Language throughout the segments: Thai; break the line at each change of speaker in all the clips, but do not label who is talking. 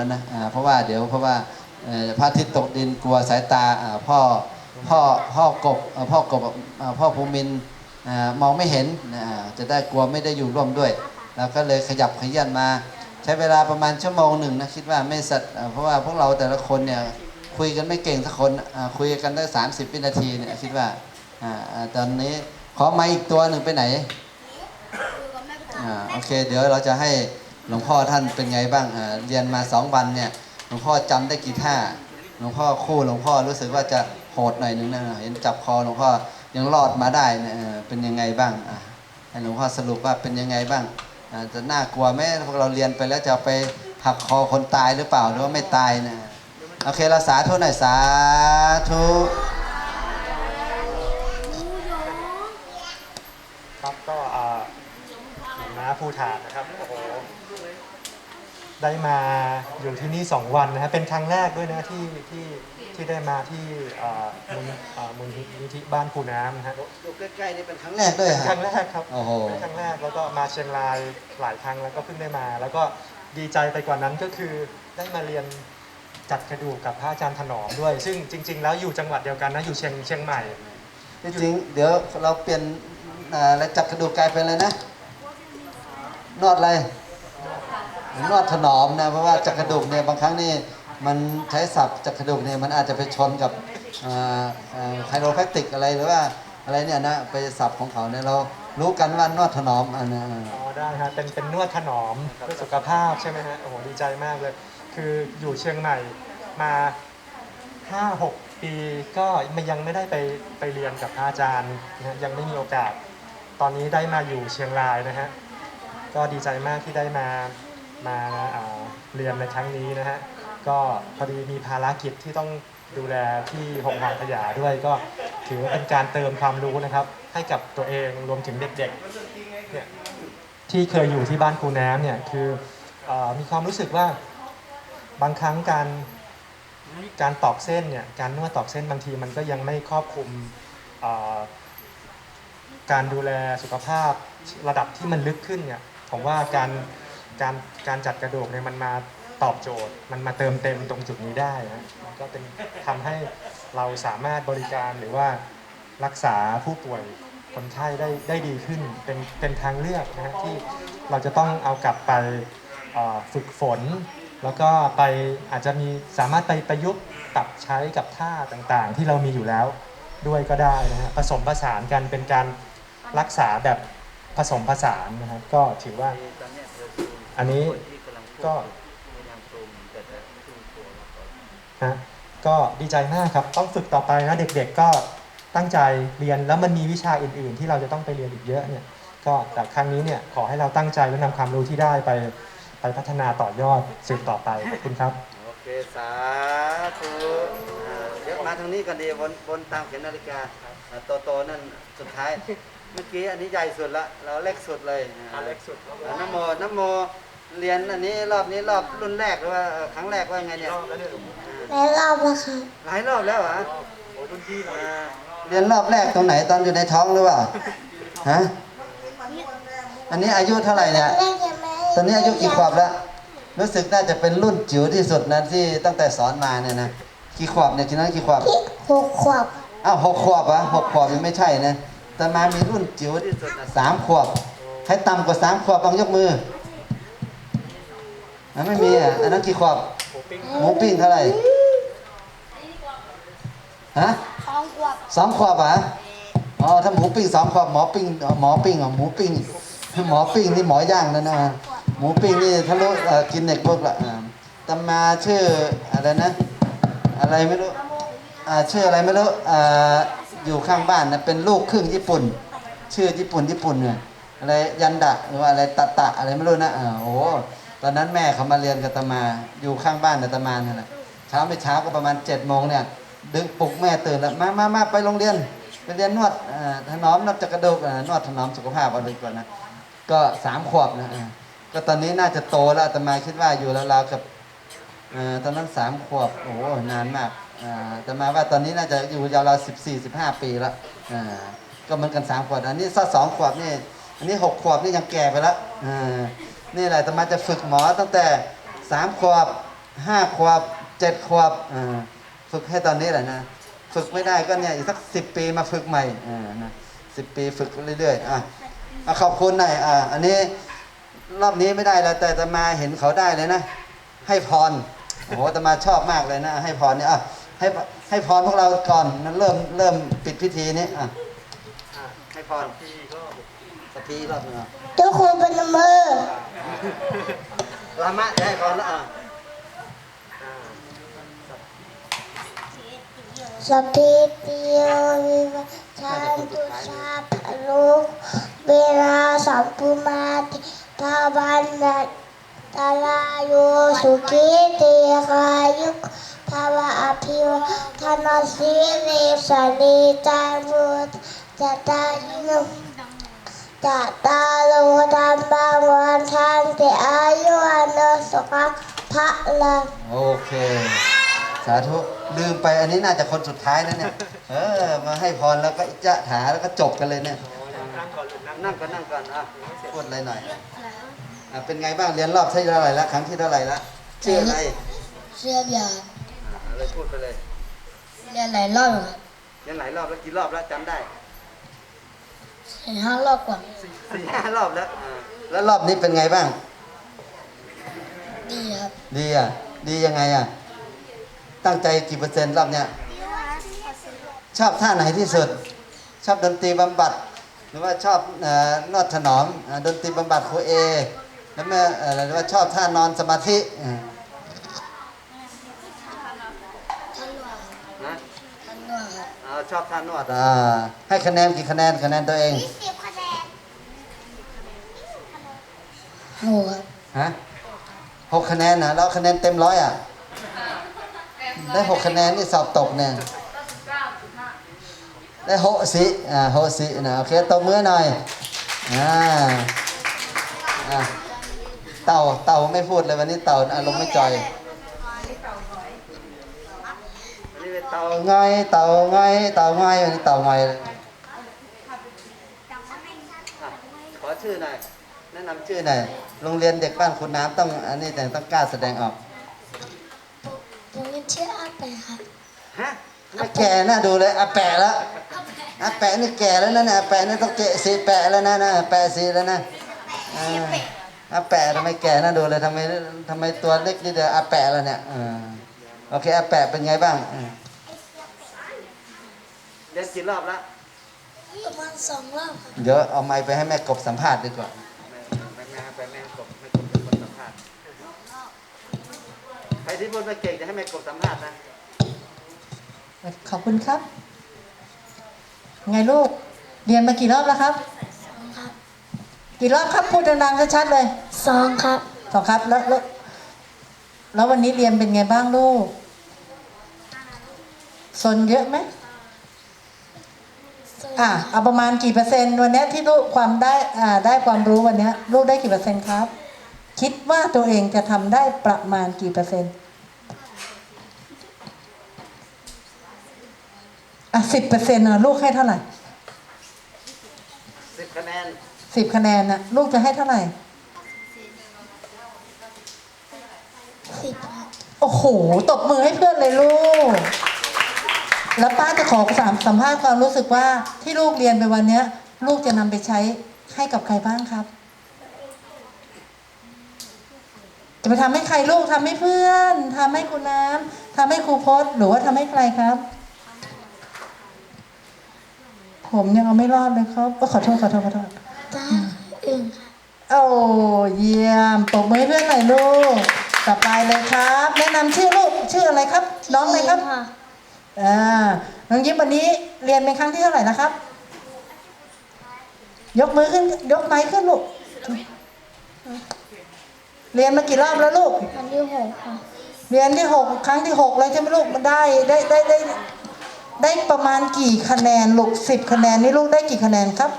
แล้วนะอ่าเพราะว่าเดี๋ยวเพราะว่าเอ่อพระอาทิตย์ตกดินกลัวสายตาอ่าพ่อพ่อพ่อกบเอ่อพ่อกบอ่าพ่อภูมินทร์อ่ามองไม่เห็นอ่าจะได้กลัวไม่ได้อยู่ร่วมด้วยเราก็เลยขยับขยื่นมา ใช้เวลาประมาณชั่วโมงหนึ่งนะคิดว่าไม่สัตว์อ่าเพราะว่าพวกเราแต่ละคนเนี่ยคุยกันไม่เก่งสักคนอ่าคุยกันได้ 30 วินาทีเนี่ยคิดว่าอ่าอ่าตอนนี้ขอไม้อีกตัวหนึ่งไปไหนอ่าโอเค เดี๋ยวเราจะให้ หลวงพ่อท่านเป็นไงบ้างเรียนมาสองวันเนี่ยหลวงพ่อจำได้กี่ท่าหลวงพ่อคู่หลวงพ่อรู้สึกว่าจะโหดหน่อยนึงนะเห็นจับคอหลวงพ่อยังรอดมาได้เนี่ยเป็นยังไงบ้างให้หลวงพ่อสรุปว่าเป็นยังไงบ้างจะน่ากลัวไหมพวกเราเรียนไปแล้วจะไปหักคอคนตายหรือเปล่าหรือว่าไม่ตายนะโอเคเราสาธุหน่อยสาธุ
ครับก็อ่าหลวงน้า ภูฐานนะครับโอ้โหได้มาอยู่ที่นี่ 2 วันนะฮะเป็นครั้งแรกด้วยนะที่ที่ที่ได้มาที่อ่ามูลอ่ามูลนิธิบ้านคูน้ำนะฮะ
อยู่ใกล้ๆนี่เป็นครั้งแรกด้วย
เป็น
ฮะ
ครั้งแรกครับ
โอ้โห
เป็นครั้งแรกแล้วก็มาเชียงรายหลายครั้งแล้วก็เพิ่งได้มา แล้วก็ดีใจไปกว่านั้นก็คือได้มาเรียนจัดกระดูกกับพระอาจารย์ถนอมด้วย ซึ่งจริง ๆ แล้วอยู่จังหวัดเดียวกันนะอยู่เชียงเชียงใหม่
จริงๆเดี๋ยวเราเปลี่ยนอ่าแล้วจับกระดูกกลายเป็นอะไรนะ นวดอะไรนวดถนอมนะเพราะว่าจักระดูกเนี่ยบางครั้งนี่มันใช้ศัพท์จักระดูกเนี่ยมันอาจจะไปชนกับไฮโดรแพคติกอะไรหรือว่าอะไรเนี่ยนะไปศัพท์ของเขาเนี่ยเรารู้กันว่านวดถนอมอันนะ
อ๋อได้ฮะเป็นเป็นนวดถนอมเพื่อสุขภาพใช่ไหมฮะโอ้โหดีใจมากเลย คืออยู่เชียงใหม่มา5-6ปีก็มันยังไม่ได้ไปไปเรียนกับอาจารย์นะยังไม่มีโอกาส ตอนนี้ได้มาอยู่เชียงรายนะฮะ ก็ดีใจมากที่ได้มามาาเรียนในครั้งนี้นะฮะก็พอดีมีภารกิจที่ต้องดูแลที่หงหางขยาด้วยก็ถือเป็นการเติมความรู้นะครับ ให้กับตัวเองรวมถึงเด็กๆเนี่ยที่เคยอยู่ที่บ้านครูแน้ำเนี่ยคืออมีความรู้สึกว่าบางครั้งการการตอกเส้นเนี่ยการนวดตอกเส้นบางทีมันก็ยังไม่ครอบคลุมการดูแลสุขภาพระดับที่มันลึกขึ้นเนี่ย ผมว่าการการการจัดกระดูกเนี่ยมันมาตอบโจทย์ มันมาเติมเต็มตรงจุดนี้ได้นะมันก็เป็นทำให้เราสามารถบริการหรือว่ารักษาผู้ป่วยคนไข้ได้ได้ดีขึ้น เป็นเป็นทางเลือกนะฮะที่เราจะต้องเอากลับไปเอ่อฝึกฝน แล้วก็ไปอาจจะมีสามารถไปประยุกต์ปรับใช้กับท่าต่างๆ ที่เรามีอยู่แล้วด้วยก็ได้นะฮะผสมผสานกันเป็นการรักษาแบบ ผสมผสานนะครับก็ถือว่า อันนี้ก็ฮะก็ดีใจมากครับ ต้องฝึกต่อไปนะเด็กๆก็ตั้งใจเรียนแล้วมันมีวิชาอื่น ๆ ที่เราจะต้องไปเรียนอีกเยอะเนี่ย ก็แต่ครั้งนี้เนี่ยขอให้เราตั้งใจและนำความรู้ที่ได้ไปไปพัฒนาต่อยอดสืบต่อไปขอบคุณครับ
โอเคสาธุเดี๋ยวมาทางนี้ก่อนดีบนบนตามเข็มนาฬิกาโตโตๆนั่นสุดท้าย เมื่อกี้อันนี้ใหญ่สุดละเราเล็กสุดเลยอ่า
เล็กสุดครับ
อ่าน้ำโมน้ำโมเรียนอันนี้รอบนี้รอบรุ่นแรกหรือว่าเอ่อครั้งแรกว่าไงเนี่ย
รอบแล้วเนี่ย
แล้วรอบละครับ
หลายรอบแล้วเหรอ
โอ้รุ่นพี่เรา
อ่าเรียนรอบแรกตรงไหนตอนอยู่ในท้องหรือเปล่าฮะอันนี้อายุเท่าไหร่เนี่ย
แรกยังไม่
ตอนนี้อายุกี่ขวบแล้ว รู้สึกน่าจะเป็นรุ่นจิ๋วที่สุดนะที่ตั้งแต่สอนมาเนี่ยนะ กี่ขวบเนี่ยทีนั้นกี่ขวบ
ที่หกขวบ
อ้าวหกขวบเหรอะหกขวบยังไม่ใช่นะแต่มามีรุ่นจิ๋วที่สุดน่ะสามขวบใครต่ำกว่าสามขวบต้องยกมืออะไม่มีอะอันนั้นกี่ขวบ
หมูปิ้ง
หมูปิ้งเท่าไหร่ฮะ
สองขวบ
สองขวบเหรอะอ๋อถ้าหมูปิ้งสองขวบหมอปิ้งหมอปิ้งเหรอหมูปิ้งหมอปิ้งนี่หมอย่างแล้วนะหมูปิ้งนี่ทะลุเอ่อกินเน็กพวกละอ่าตำมาชื่ออะไรนะ อะไรไม่รู้อ่าชื่ออะไรไม่รู้อ่า อยู่ข้างบ้านนะเป็นลูกครึ่งญี่ปุ่น ชื่อญี่ปุ่นญี่ปุ่นเนี่ยอะไรยันดะหรือว่าอะไรตะตะอะไรไม่รู้นะอ่าโอ้ตอนนั้นแม่เขามาเรียนกับตมาอยู่ข้างบ้านกับตมาเนี่ยแหละเช้าไม่เช้าก็ประมาณเจ็ดโมงเนี่ยดึงปลุกแม่ตื่นแล้วมามามาไปโรงเรียนไปเรียนนวดถนอมนวดจักระดูกนวดถนอมสุขภาพอาดีกว่านนะก็สามขวบนะก็ตอนนี้น่าจะโตแล้วตมาคิดว่าอยู่ราวๆกับตอนนั้นสามขวบโอ้โหนานมาก แต่มาว่าตอนนี้น่าจะอยู่ยาวเราสิบสี่สิบห้าปีแล้วอ่าก็เหมือนกันสามขวบอันนี้สักสองขวบนี่อันนี้หกขวบนี่ยังแก่ไปแล้วอ่านี่แหละแต่มาจะฝึกหมอตั้งแต่สามขวบห้าขวบเจ็ดขวบอ่าฝึกให้ตอนนี้แหละนะฝึกไม่ได้ก็เนี่ยอีกสักสิบปีมาฝึกใหม่อ่านะสิบปีฝึกเรื่อยๆอะขอบคุณหน่อยอะอันนี้รอบนี้ไม่ได้แล้วแต่จะมาเห็นเขาได้เลยนะ ให้พรโอ้โหแต่มาชอบมากเลยนะ ให้พรเนี่ยอะ ให้ให้พรพวกเราก่อนนะเริ่มเริ่มปิดพิธีนี้อะ
อะ
ให้พร
พี่ก็
สักทีรอบหนึงอะ
ทุกคนเป็นมือ
ลามะจะให้พรแล้วอะ
อ่า
สติปิโยวิวัชชันตุชาพลุเวลาสัมปุมาติภาวันนัตตาลาโยสุขีเตคายุก ภาวะอภิวทนาสีเลสนิจังมุตจะตายินุจะตาโลธรรมบางวันทันติอายุวันโนสุขพระลัง
โอเค สาธุลืมไปอันนี้น่าจะคนสุดท้ายนะเนี่ยเออมาให้พรแล้วก็จะถาแล้วก็จบกันเลยเนี่ย
นั่งก่อนลูกนั่ง
นั่งก่อนนั่งก่อนอะพูดอะไรหน่อยอะเป็นไงบ้างเรียนรอบที่เท่าไหร่ละครั้งที่เท่าไหร่ละชื่ออะไร
เรียบยา น
อะอะไรพูดไปเลย
เรียนหลายรอบครับ
เรียนหลายรอบแล้วกี่รอบแล้วจำได้
เห็นห้ารอบกว่า
สี่ห้ารอบแล้วอ่าแล้วรอบนี้เป็นไงบ้าง
ดีครับ
ดีอะ ดียังไงอะ ตั้งใจกี่เปอร์เซ็นต์รอบเนี้ย ชอบท่าไหนที่สุด ชอบดนตรีบำบัด หรือว่าชอบเอ่อนวดถนอมอ่าดนตรีบำบัดครูเอ แล้วแม่เอ่อหรือว่าชอบท่านอนสมาธิอ่า
ท่านว่า
นะ
ท่านว่าครับ
อ่า ชอบท่านวดอ่าให้คะแนนกี่คะแนนคะแนนตัวเอง
โหครับ
ฮะหกคะแนนนะแล้วคะแนนเต็มร้อยอะได้หกคะแนนนี่สอบตกเนี่ยได้โหสิอ่าโหสินะโอเคตบมือหน่อยอ่าอ่าเต่าเต่าไม่พูดเลยวันนี้เต่าอารมณ์ไม่จอยวันนี้ เป็นเต่าง่อยเต่าง่อยเต่าง่อยวันนี้เต่าง่อยเลยอะขอชื่อหน่อยแนะนำชื่อหน่อยโรงเรียนเด็กบ้านคุณน้ำต้องอันนี้แต่ต้องกล้าแสดงออก
ผมยังเชื่ออาแปะครับ
ฮะไม่แก่น่าดูเลยอาแปะแล้วอาแปะนี่แก่แล้วนะเนี่ยอาแปะนี่ต้องเกะสีแปะแล้วนะนะแปะสีแล้วนะอ่าอาแปะทำไมแก่น่าดูเลยทำไมทำไมตัวเล็กนี่เดียวอาแปะแล้วเนี่ยอ่าโอเคอาแปะเป็นไงบ้าง อ่าเรียนกี่รอบละ
ประมาณสองรอบครับ
เดี๋ยวเอาไมค์ไปให้แม่กบสัมภาษณ์ดีกว่าแม่แม่ไปแม่กบแม่กบเป็นคนสัมภาษณ์ใครที่พูดไม่เก่งจะให้แม่กบสัมภาษณ์นะ
ขอบคุณครับ ไงลูก เรียนมากี่รอบแล้วครับ
สองครับ
กี่รอบครับพูดดังๆชัดๆเลย
สองครับ
สองครับแล้วแล้วแล้ววันนี้เรียนเป็นไงบ้างลูกสนเยอะไหม อะเอาประมาณกี่เปอร์เซ็นต์วันเนี้ยที่ลูกความได้อ่าได้ความรู้วันเนี้ยลูกได้กี่เปอร์เซ็นต์ครับ คิดว่าตัวเองจะทำได้ประมาณกี่เปอร์เซ็นต์อะสิบเปอร์เซ็นต์ลูกให้เท่าไหร่
สิบคะแนน
สิบคะแนนนะลูกจะให้เท่าไหร่
สิบครับ
โอ้โห ตบมือให้เพื่อนเลยลูก แล้วป้าจะขอสามสัมภาษณ์ความรู้สึกว่าที่ลูกเรียนไปวันเนี้ย ลูกจะนำไปใช้ให้กับใครบ้างครับ จะไปทำให้ใครลูกทำให้เพื่อนทำให้คุณน้ำทำให้ครูพจน์หรือว่าทำให้ใครครับ ผมยังเอาไม่รอดเลยครับก็ขอโทษขอโทษขอโทษ
ตาอึ่งครับ
โอ้เยี่ยมปรบมือให้เพื่อนหน่อยลูก ต่อไปเลยครับ แนะนำชื่อลูกชื่ออะไรครับ น้องอะไรครับ
ค่ะ
อ่าน้องยิ้มวันนี้เรียนเป็นครั้งที่เท่าไหร่แล้วครับ ยกมือขึ้น ยกไม้ขึ้นลูก เรียนมากี่รอบแล้วลูก
วันที่หกค่ะ
เรียนที่หกครั้งที่หกเลยใช่ไหมลูกได้ได้ได้ได้ได้ประมาณกี่คะแนนลูกสิบคะแนนนี่ลูกได้กี่คะแนนครับ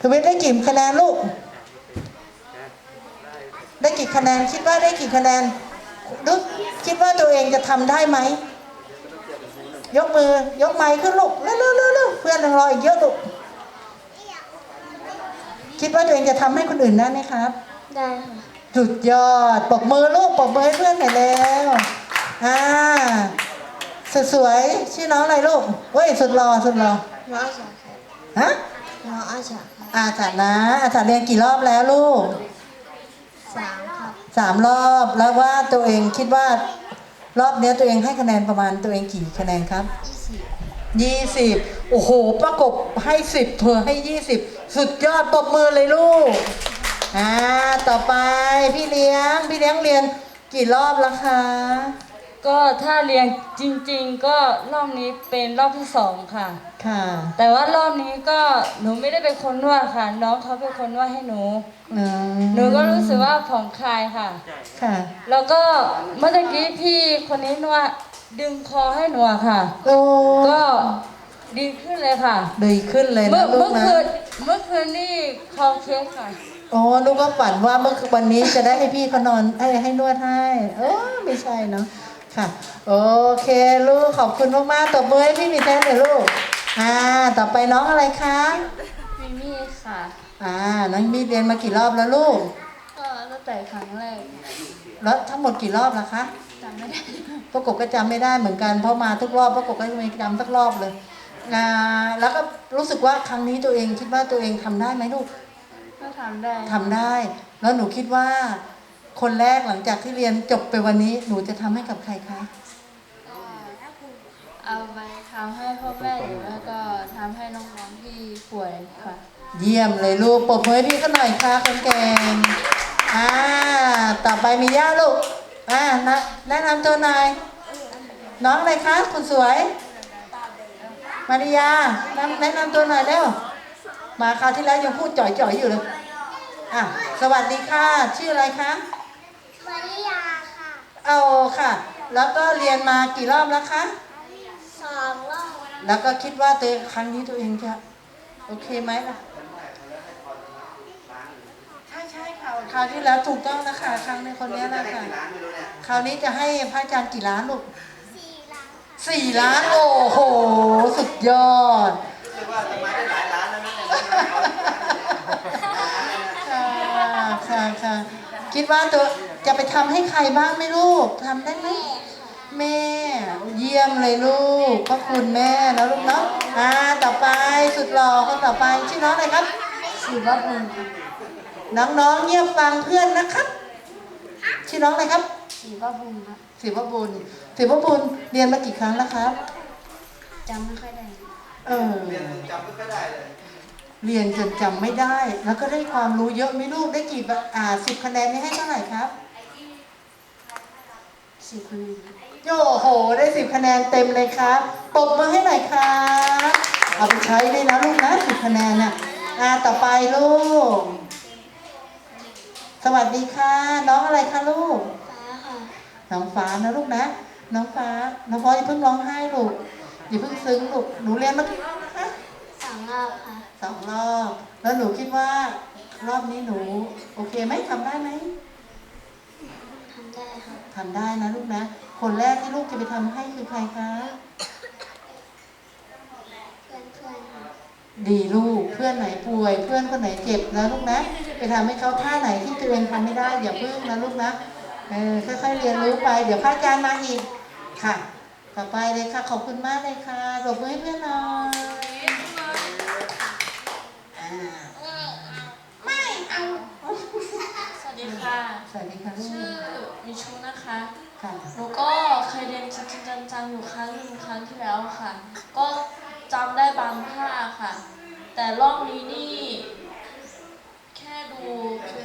คือวิทย์ได้กี่คะแนนลูก ได้กี่คะแนนคิดว่าได้กี่คะแนนลูกคิดว่าตัวเองจะทำได้ไหม ยกมือยกไม้ขึ้นลูกเร็วเร็วเร็วเร็วเพื่อนยังรออีกเยอะลูกคิดว่าตัวเองจะทำให้คนอื่นได้ไหมครับ
ได้ค่ะ
สุดยอดปรบมือลูกปรบมือให้เพื่อนหน่อยแล้วอ่าสวยๆชื่อน้องอะไรลูกเฮ้ยสุดหล่อสุดหล่อ
น้องอาชาครับ
ฮะ
น้องอาชาครับ
อาจารย์นะอาจารย์เรียนกี่รอบแล้วลูก
สามครับ
สามรอบแล้วว่าตัวเองคิดว่า รอบเนี้ยตัวเองให้คะแนนประมาณตัวเองกี่คะแนนครับ
ยี่สิบ
ยี่สิบโอ้โห ประกบให้สิบเธอให้ยี่สิบสุดยอดปรบมือเลยลูก อ่า ต่อไปพี่เลี้ยง พี่เลี้ยงเรียนกี่รอบแล้วคะ
ก็ถ้าเรียนจริง ๆ ก็รอบนี้เป็นรอบที่สองค่ะ
ค่ะ
แต่ว่ารอบนี้ก็หนูไม่ได้เป็นคนนวดค่ะ น้องเขาเป็นคนนวดให้หนู
อืม
หนูก็รู้สึกว่าผ่อนคลายค่ะ
ค่ะ
แล้วก็เมื่อตะกี้พี่คนนี้นวดดึงคอให้หนูอะค่ะ
โอ้
ก็ดีขึ้นเลยค่ะ
ดีขึ้นเลย
เมื่
นะ
อ
ลู
เมื่
ก
อ
นะ
คืนเมื่อคืนนี่คอเคสค่ะ
โอ้ลูกก็ฝันว่าเมื่อวันนี้จะได้ให้พี่เขานอนให้ให้นวดให้ เออไม่ใช่เนาะค่ะ โอเคลูกขอบคุณมากๆตบมือให้พี่มีแทนเดี๋ยวลูก อ่า ต่อไปน้องอะไรคะ
มิมี่ค่ะ
อ่า น้องมีเรียนมากี่รอบแล้วลูก
ก็ตั้งแต่ครั้งแรก
แล้วทั้งหมดกี่รอบแล้วคะ
จำไม่ได้
ประกบก็จำไม่ได้เหมือนกัน เพราะมาทุกรอบประกบก็ไม่จำสักรอบเลยอ่าแล้วก็รู้สึกว่าครั้งนี้ตัวเองคิดว่าตัวเองทำได้ไหมลูก
ก็ทำได้
ทำได้ แล้วหนูคิดว่า คนแรกหลังจากที่เรียนจบไปวันนี้ หนูจะทำให้กับใครคะ
เอาไปทำให้พ่อแม่อยู่แล้วก็ทำให้น้องๆที่ป่วยค่ะ
เยี่ยมเลยลูกปรบมือให้พี่เขาหน่อยค่ะคนเก่งอ่าต่อไปมีย่าลูกอ่านะแนะนำตัวหน่อยน้องอะไรคะคุณสวย มาริยาแนะแนะนำตัวหน่อยเร็วมาคราวที่แล้วยังพูดจ่อยๆอยู่เลยอะสวัสดีค่ะ ชื่ออะไรคะ
มาริยาค่ะ
เอาค่ะ แล้วก็เรียนมากี่รอบแล้วคะ
สองรอบ
แล้วก็คิดว่าตัวเองครั้งนี้ตัวเองจะโอเคไหมล่ะ ใช่ใช่ค่ะคราวที่แล้วถูกต้องนะคะครั้งในคนนี้แหละค่ะคราวนี้จะให้พระอาจารย์กี่ล้านลูก
สี่ล้าน
สี่ล้านโอ้โห สุดยอดค่ะค่ะค่ะคิดว่าตัวจะไปทำให้ใครบ้างไหมลูกทำได้ไหมแม่ เยี่ยมเลยลูกขอบคุณแม่นะลูกเนาะอ่าต่อไปสุดหล่อคนต่อไปชื่อน้องอะไรครับ
สี่วัดหนึ่ง
น้องๆเงียบฟังเพื่อนนะครับ ชื่อน้องอะไรครับ
สี่วัดบุญครับ
ศิวบุญศิวบุญเรียนมากี่ครั้งแล้วครับ
จำไม่ค่อยได้
เออเรียนจนจำไม่ได้เลยเรียนจนจำไม่ได้ แล้วก็ได้ความรู้เยอะไหมลูกได้กี่แบบอ่าสิบคะแนนนี่ให้เท่าไหร่ครับ
สี่คนหนึ่ง
โอ้โห ได้สิบคะแนนเต็มเลยครับปรบมือให้หน่อยครับเอาไปใช้ด้วยนะลูกนะสิบคะแนนน่ะอ่าต่อไปลูก สวัสดีค่ะ น้องอะไรคะลูก
ฟ้าค่ะ
น้องฟ้านะลูกนะ น้องฟ้า น้องฟ้าอย่าเพิ่งร้องไห้ลูก อย่าเพิ่งซึ้งลูก หนูเรียนมากี่รอบนะคะ
สองรอบค่ะ
สองรอบ แล้วหนูคิดว่ารอบนี้หนู โอเคไหมทำได้ไหม
ทำได้ค่ะ
ทำได้นะลูกนะ คนแรกที่ลูกจะไปทำให้คือใครคะ
เพื่อนเพื่อนๆค่ะ
ดีลูกเพื่อนไหนป่วย เพื่อนคนไหนเจ็บนะลูกนะ ไปทำให้เขาท่าไหนที่ตัวเองทำไม่ได้อย่าพึ่งนะลูกนะเออค่อยๆเรียนรู้ไป เดี๋ยวพระอาจารย์มาอีกค่ะ ต่อไปเลยค่ะขอบคุณมากเลยค่ะปรบมือให้เพื่อนหน่อยอ่า
สวัสดีค่ะ
สวัสดีค่ะลู
ชื่อกมิชูนะคะ
ค่ะ
หนูก็เคยเรียนจริงๆจังๆอยู่ครั้งหนึ่งครั้งที่แล้วค่ะ ก็จำได้บางท่าค่ะ แต่รอบนี้นี่ แค่ดู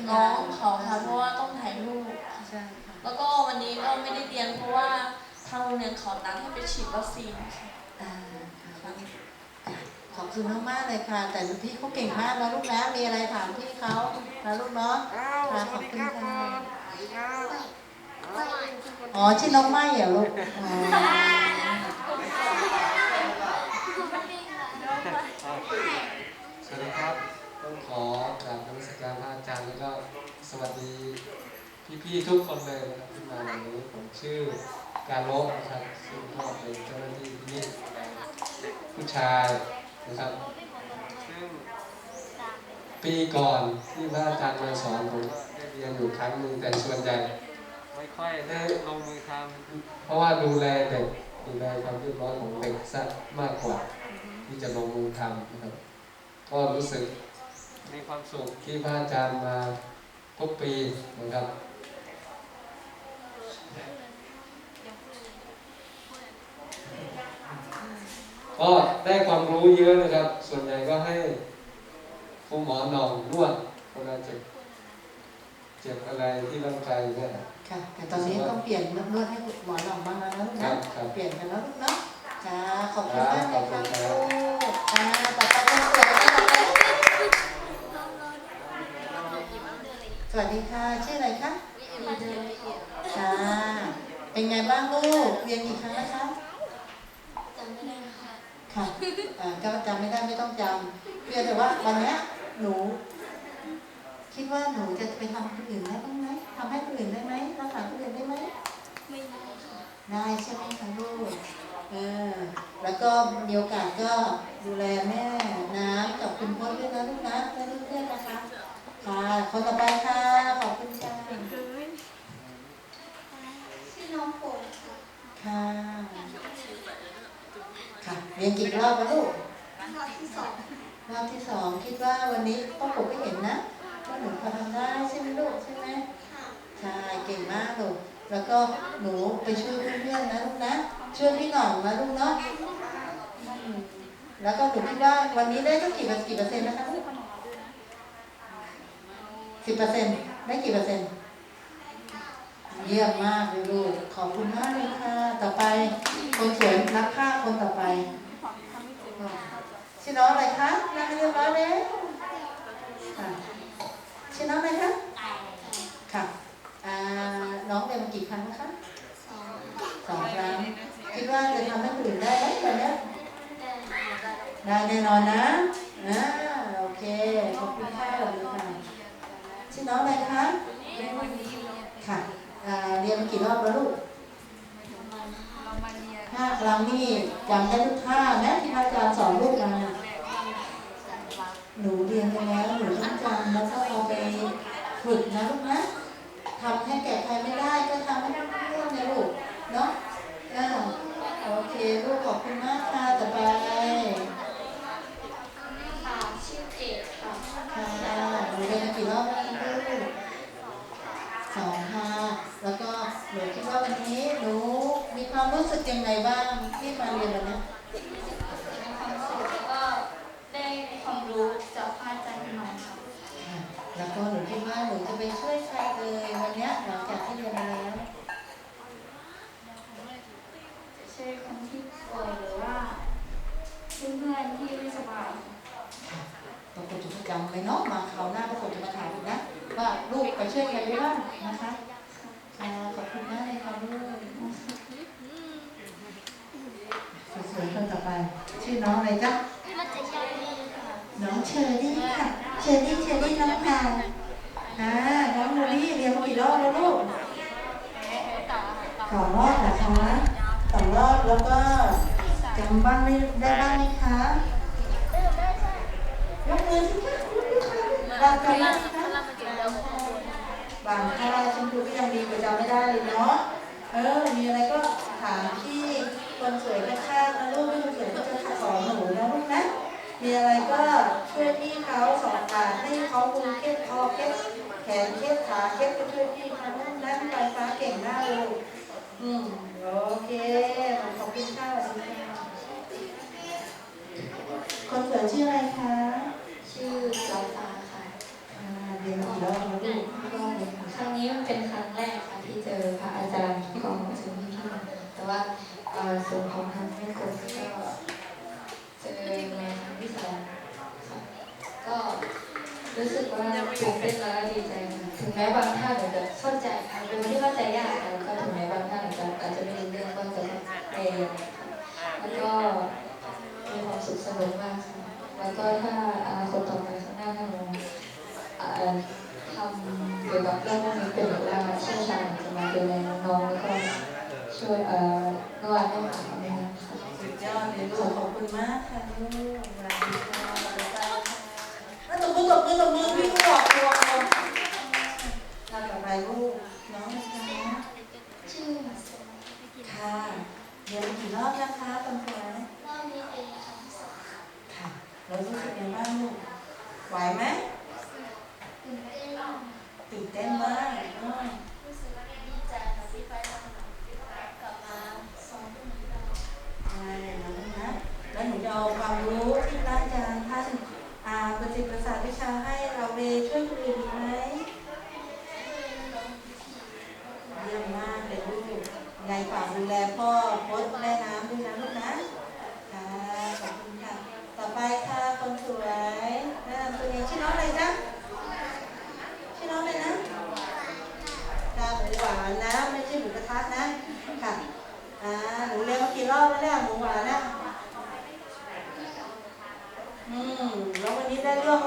น้องเขาค่ะเพราะว่าต้องถ่ายรูปค่ะ
ใช่ค่ะ
แล้วก็วันนี้ก็ไม่ได้เรียนเพราะว่าทางโรงเรียนเขานัดให้ไปฉีดวัคซีนค่ะ
อ่าค่ะขอบคุณมากๆเลยค่ะ แต่พี่เขาเก่งมากนะลูกนะมีอะไรถามพี่เขานะลูกเนาะค่ะขอบคุณค่ะ อ๋อชื่อน้องไม่เหรอลูก
สวัสดีครับ ต้องขอกราบนมัสการพระอาจารย์แล้วก็สวัสดีพี่ๆทุกคนเลยนะครับที่มาวันนี้ผมชื่อการโลบนะครับซึ่งก็เป็นเจ้าหน้าที่ที่นี่ผู้ชายนะครับซึ่งปีก่อนที่พระอาจารย์มาสอนผมได้เรียนอยู่ครั้งหนึ่งแต่ส่วนใหญ่ ค่อยได้ลงมือทำเพราะว่าดูแลเด็กดูแลความเรียบร้อยของเด็กซะมากกว่า ที่จะลงมือทำนะครับ ก็รู้สึกมีความสุขที่พระอาจารย์มาทุกปีนะครับก็ได้ความรู้เยอะนะครับ ส่วนใหญ่ก็ให้ครูหมอหนองนวดเวลาเจ็บเจ็บอะไรที่ร่างกายเนี่ย
ค่ะแต่ตอนนี้ต้องเปลี่ยนนวดให้หมอหน่องบ้างแล้วนะลูก
ครั
นะ
บครับ
เปลี่ยนกันแล้วลูกเนาะจ้าขอบคุณมาก
ข
เล
อบ
ย
คุ
ค่ะ
ณ
ลู
ครับ
กจ้าต่อไปคนสวยต่อไปสวัสดีค่ะ ชื่ออะไรคะจ้าเป็นไงบ้างลูกเรียนกี่ครั้งแล้วคะ
จำไม่ได้ค่ะ
ค่ะอ่าก็จำไม่ได้ไม่ต้องจำเพียงแต่ว่าวันเนี้ยหนู คิดว่าหนูจะไปทำคนอื่นได้บ้างไหมทำให้คนอื่นได้ไหมรักษาคนอื่นได้ไหม
ไม่ได้ค่ะ
ได้ใช่ไหมคะลูกเออแล้วก็มีโอกาสก็ดูแลแม่น้ำกับคุณพ่อด้วยนะลูกนะเพื่อนๆนะคะ ค่ะคนต่อไปค่ะขอบคุณค่ะ
ชื่อน้องโปรดค่ะ
ค่ะค่ะเรียนกี่รอบแล้วลูก
รอบที่สอง
รอบที่สองคิดว่าวันนี้พ่อผมก็เห็นนะว่า หนูพอทำได้ใช่ไหมลูกใช่ไหม
ค่ะ
ใช่เก่งมากลูกแล้วก็หนูไปช่วยเพื่อนๆนะลูกนะช่วยพี่หน่องนะลูกเนาะอืมแล้วก็หนูคิดว่าวันนี้ได้สักกี่เปอร์กี่เปอร์เซ็นต์นะคะสิบเปอร์เซ็นต์ได้กี่เปอร์เซ็นต์เยี่ยมมากเลยลูกขอบคุณมากเลยค่ะ ต่อไปคนสวยนักภาคคนต่อไปชื่อน้องอะไรคะนั่งให้เรียบร้อยแล้วค่ะ ชื่อน้องอะไรคะค่ะอ่าน้องเรียนมากี่ครั้งนะคะ
สอง
สองครั้งคิดว่าจะทำให้คนอื่นได้ไหมวันเนี้ย
ได้
ได้แน่นอนนะอ่าโอเคขอบคุณค่ะสวัสดีค่ะชื่อน้องอะไรคะค่ะอ่าเรียนมากี่รอบแล้วลูกห้าครั้งนี่จำได้ทุกท่านะที่พระอาจารย์สอนลูกมา หนูเรียนไปแล้ว หนูต้องจำแล้วก็เอาไปฝึกนะลูกนะทำให้แก่ใครไม่ได้ก็ทำให้เพื่อนนะลูก เนาะอ่าโอเคลูกขอบคุณมากค่ะต่อไป
ค่ะชื่อเกดค่ะ
ค่ะหนูเรียนกี่รอบแล้วลูกสองค่ะแล้วก็หนูคิดว่าวันนี้หนูมีความรู้สึกยังไงบ้างที่มาเรียนวันเนี้ย
มีความสุขแล้วก็ได้ความรู้จากพระอาจารย์ใหม่ค่ะ
ค่ะ แล้วก็หนูคิดว่าหนูจะไปช่วยใครเลยวันเนี้ยหลังจากที่เรียนมาแล้ว
จะช่วยคนที่ป่วยหรือว่าเพื่อนๆที่ไม่สบาย
ปรากฏจุดประจำเลยเนาะมาคราวหน้าปรากฏจะมาถามอีกนะว่าลูกไปช่วยใครได้บ้างนะคะค่ะขอบคุณมากเลยค่ะลูกสวยๆคนต่อไป ชื่อน้องอะไรจ๊ะ
มาจากยาลีค่ะ
น้องเชอรี่ค่ะเชอรี่เชอรี่น้องพาวอ่าน้องโมลี่เรียนมากี่รอบแล้วลูกสองรอบนะคะสองรอบแล้วก็จำบ้างไม่ได้บ้างไหมคะยกมือสิคะยกมือค่ะจำบ้งไหมคะบางท่าฉันดูก็ยังดีกว่าจำไม่ได้เลยเนาะเออ มีอะไรก็ถามพี่คนสวยข้างๆนะลูกพี่คนสวยก็จะสอนหนูนะลูกนะ มีอะไรก็ช่วยพี่เขาสอนการให้เขามือเคล็ดคอเคล็ดแขนเคล็ดขาเคล็ดก็ช่วยพี่เขานั่นไปฟ้าเก่งมากเลยอืมโอเคขอบคุณค่ะวัสดีค่ะคนสวยชื่ออะไรคะ
ชื่อลาฟ้าค่ะ
อ่าเรียนกี่รอบลูกรอบเลยค่ะ
ครั้งนี้มันเป็นครั้งแรกค่ะที่เจอพระอาจารย์ของซึ่งพี่ๆแต่ว่าเอ่อส่วนของทางแม่กบก็เจอในครั้งที่สองค่ะ ก็รู้สึกว่าตื่นเต้นแล้วก็ดีใจค่ะถึงแม้บางท่านอาจจะเข้าใจค่ะเป็นที่เข้าใจยากแล้วก็ถึงแม้บางท่านอาจจะอาจจะไม่รู้เรื่องก็จะพยายามค่ะแล้วก็มีความสุขสนุกมากค่ะแล้วก็ถ้าอนาคตต่อไปข้างหน้าถ้าเราทำเกี่ยวกับเรื่องพวกนี้เป็นแบบว่าเชี่ยวชาญจะมาดูแลน้องๆแล้วก็ช่วยเอ่อนวดให้หายนะคะ
สุดยอดเลยลูกขอบคุณมากค่ะลูก ตบมือตบมือตบมือพี่ลูกบอกตัวน่าทำอย่าไรลูกน้องนะจ๊ะ
ชื่อ
ค่ะเรียนกี่รอบแล้วคะตอนแรก
รอบนี้เป็นครั้งสอง
ค่ะแล้วรู้สึกยังไงบ้างลูกไหวไหม
ตื่นเต้น
ตื่นเต้นมาก
ดีใจดีใไกลับมาสอนที่นี่ได้
ในะลูนะแล้วหนูจะเอาความรู้ที่ได้จากท่าน อาประจิตประ
สา
ทวิชาให้เรา
เมช่ว
ยคนอื่นไหมเยี่ยมมากเลยลูก
ยาย
ฝากดูแลพ่อ
โพ
สแม่
น้ำ
ด้วยนะลูกนะค่ะขอบคุณค่ะ ต่อไปค่ะคน saludos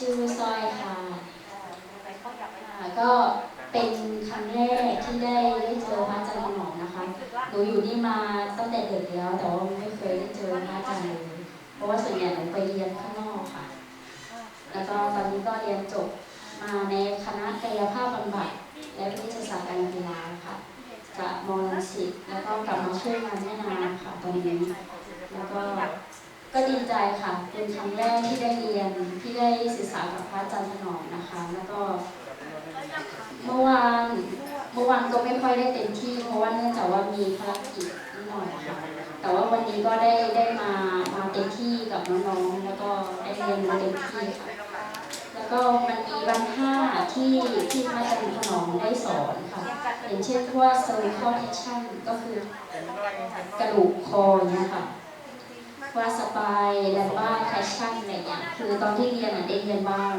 ค่ะค่ะก็เป็นค
รั้
งแรกที่ได้ได้เจอพระอาจารย์ถนอมนะคะหนูอยู่นี่มาตั้งแต่เด็กแล้ว แต่ว่าไม่เคยได้เจอพระอาจารย์เลยเพราะว่าส่วนใหญ่หนูไปเรียนข้างนอกค่ะ แล้วก็ตอนนี้ก็เรียนจบมาในคณะกายภาพบำบัดและวิทยาศาสตร์การกีฬาค่ะจากมอลังสิตแล้วก็กลับมาช่วยงานแม่นาค่ะตอนนี้แล้วก็ ก็ดีใจค่ะ เป็นครั้งแรกที่ได้เรียนที่ได้ศึกษากับพระอาจารย์ถนอมนะคะ แล้วก็เมื่อวานเมื่อวานก็ไม่ค่อยได้เต็มที่ เพราะว่าเนื่องจากว่ามีภารกิจนิดหน่อยค่ะ แต่ว่าวันนี้ก็ได้ได้มามาเต็มที่กับน้องๆ แล้วก็ได้เรียนมาเต็มที่ค่ะแล้วก็มันมีบางท่าที่ที่พระอาจารย์ถนอมได้สอนค่ะอย่างเช่นพวก cervical tension ก็คือกระดูกคอเนี่ยค่ะ ว่าสปายแลมบ้าแคชชั่นอะไรเงี้ยคือตอนที่เรียนอะได้เรียนบ้าง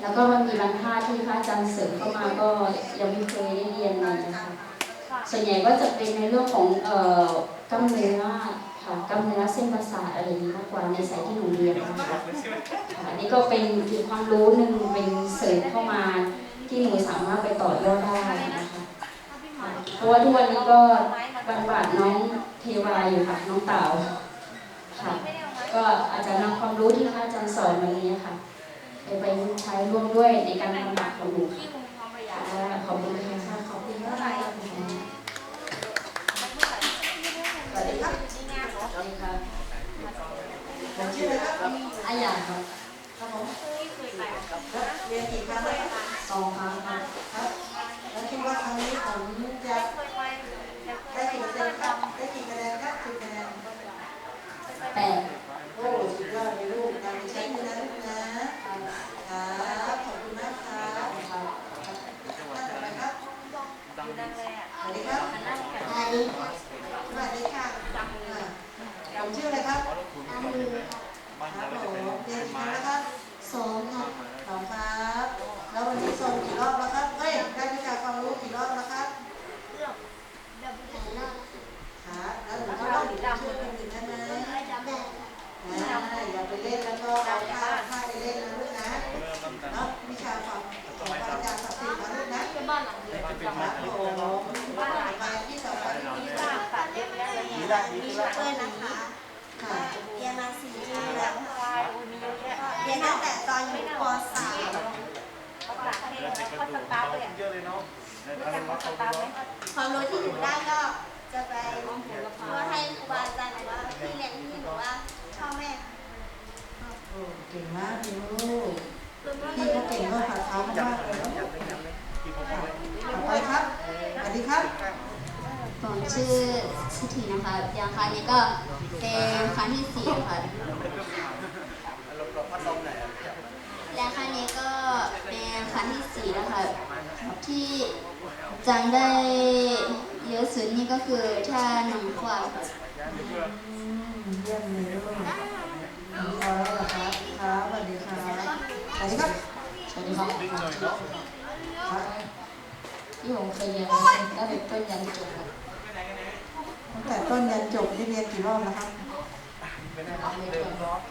แล้วก็มันมีบางท่าที่พระอาจารย์เสริมเข้ามาก็ยังไม่เคยได้เรียนเลยนะคะส่วนใหญ่ก็จะเป็นในเรื่องของเอ่อกล้ามเนื้อค่ะกล้ามเนื้อเส้นประสาทอะไรนี้มากกว่าในสายที่หนูเรียนนะคะค่ะอันนี้ก็เป็นอีกความรู้หนึ่งเป็นเสริมเข้ามาที่หนูสามารถไปต่อยอดได้นะคะเพราะว่าทุกวันนี้ก็บรรบัดน้องเทวาอยู่ค่ะน้องเต่า ค่ะ ก็อาจจะนำความรู้ที่พระอาจารย์สอนมานี้ค่ะไปไปใช้ร่วมด้วยในการบำบัดของหนูค่ะค่ะขอบคุณค่ะขอบคุณมากค่ะสวัสดีครับสวัสดีครับ
ผมชื่ออะไรครับ
อาหยาครับ
ครับผมแล้วเรียนกี่ครั้งแล้วครับ
สองครั้งครับ
ครับ แล้วคิดว่าครั้งนี้ผมจะได้กี่เต็มครับได้กี่คะแนนครับสิบคะแนน
แปด
โอ้สุดยอดเลยลูกยังใช้มือนะลูกนะครับขอบคุณมากครับ
ครับ
ท่านต่อไปครับ
ดังเลย
สวัสดีครับ
สวัสดีค่ะ
สวัสดีค่ะอ่าผมชื่ออะไรครับ
อามือ
ครับผมเรียนกี่ครั้งแล้วครับ
สองค่ะ
สองครับแล้ววันนี้ส่งกี่รอบแล้วครับเฮ้ยได้วิชาความรู้กี่รอบแล้วครับ
หลายรอบ
ครับแล้วหนูก็ต้องช่วยคนอื่นได้ไหม อย่าไปเล่นแล้วก็เอาผ้าผ้าไปเล่นนะลูกนะเนาะวิชาความของอาจารย์ศักดิ์สิทธิ์นะลูกนะ
บ้านหลังเดียว
ครับผมไปที่ต่อไป
มีฝากฝากเด็กแล้วอะไรเงี้ย
มีช็อปเปอร์นะคะ
ค่ะ
เรียนมาสี่ปีแล้ว
วายอุ้ยมีเยอะแยะ
เรียนตั้งแต่ตอนอยู่ป .3
เขาฝากให้เขาสตาร์ทเลยอะเยอะเลยเนาะเขาสตาร์ทไหม
ความรู้ที่หนูได้ก็จะไปเพื่อให้ครูบาอาจารย์หรือว่าพี่เลี้ยงที่หนูว่า พ่อแม่
โอ้เก่งมากเลยลูกพี่เขาเก่งมากค่ะท้ามากเลยเนาะต่อไปครับสวัสดีครับ
ผมชื่อชิทีนะคะอย่างครั้งนี้ก็เป็นครั้งที่สี่ค่ะและครั้งนี้ก็เป็นครั้งที่สี่นะคะที่จำได้เยอะสุดนี่ก็คือถ้าหนึ่งขวบ
อืมเยี่ยมเลยลูกพอ แล้วเหรอครับครับสวัสดีครับสวัสดีครับ
สวัสดีครับ
ครับ
ที่ผมเคยเรียนตั้งแต่ต้นยันจบครับ
ตั้งแต่ต้นยันจบได้เรียนกี่รอบแล้วครับ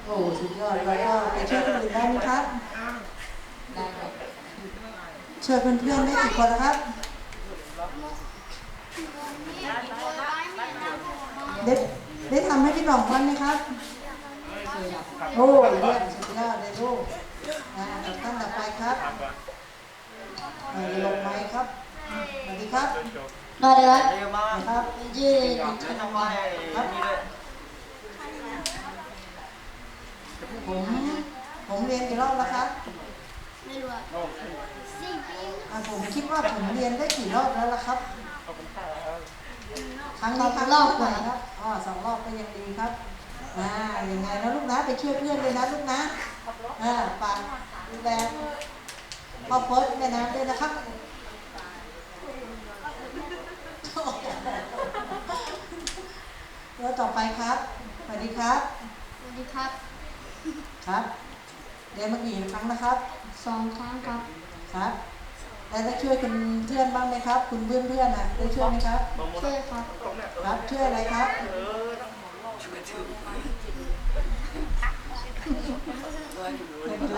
โอ้สุดยอดแล้วก็ไปช่วยคนอื่นได้ไหมครับ
ได้ครับ
ช่วยเพื่อนๆได้กี่คนแล้วครับได้ได้ทำให้พี่หน่องบ้างไหมครับ
เคยครับ
โอ้ยเยี่ยมสุดยอดเลยลูกอ่าท่านต่อไปครับเอ่อลงไม้ครับสวัสดีครับ
มาเลยครับ
นะครับ
ยืน
ครับผมผมเรียนกี่รอบแล้วครับ
ไม่รู้อะสี่ปี
อ่าผมคิดว่าผมเรียนได้กี่รอบแล้วล่ะครับครั้งนี้ครั้ง
รอบ
ที่เท่าไหร่ครับอ๋อสองรอบก็ยังดีครับ อ่ายังไงนะลูกนะไปช่วยเพื่อนเลยนะลูกนะอ่าฝากดูแลพ่อเฟิร์สแม่น้ำด้วยนะครับแล้วต่อไปครับสวัสดีครับ
สวัสดีครับ
ครับเรียนมากี่ครั้งนะครับ
สองครั้งครับ
ครับแล้วได้ช่วยคุณเพื่อนบ้างไหมครับ คุณเพื่อนเพื่อนๆน่ะได้ช่วยไหมครับ
ช่วยครับ
ครับช่วยอะไรครับ 就个跳舞啊！哈哈哈哈哈！